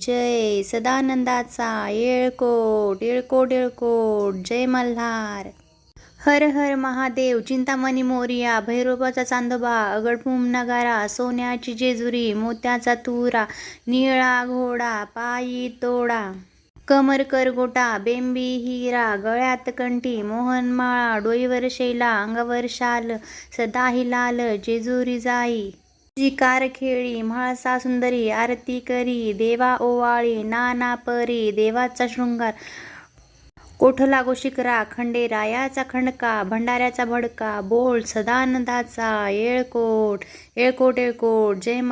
जय सदानंदाचा येळकोट येळकोट येळकोट जय मल्हार. हर हर महादेव चिंतामणी मोरिया भैरोबाचा चांदोबा अगडभूम नगारा सोन्याची जेजुरी मोत्याचा तुरा निळा घोडा पायी तोडा. कमर करगोटा बेंबी हिरा गळ्यात कंठी मोहनमाळा डोईवर शैला अंगावर शाल सदाही लाल जेजुरी जाई. जिकार खेळी म्हाळसा सुंदरी आरती करी देवा ओवाळी नाना परी देवाचा शृंगार. कोठला गोशिकरा खंडेरायाचा खंडका भंडाऱ्याचा भडका बोल सदानंदाचा येळकोट येळकोट येळकोट जय मा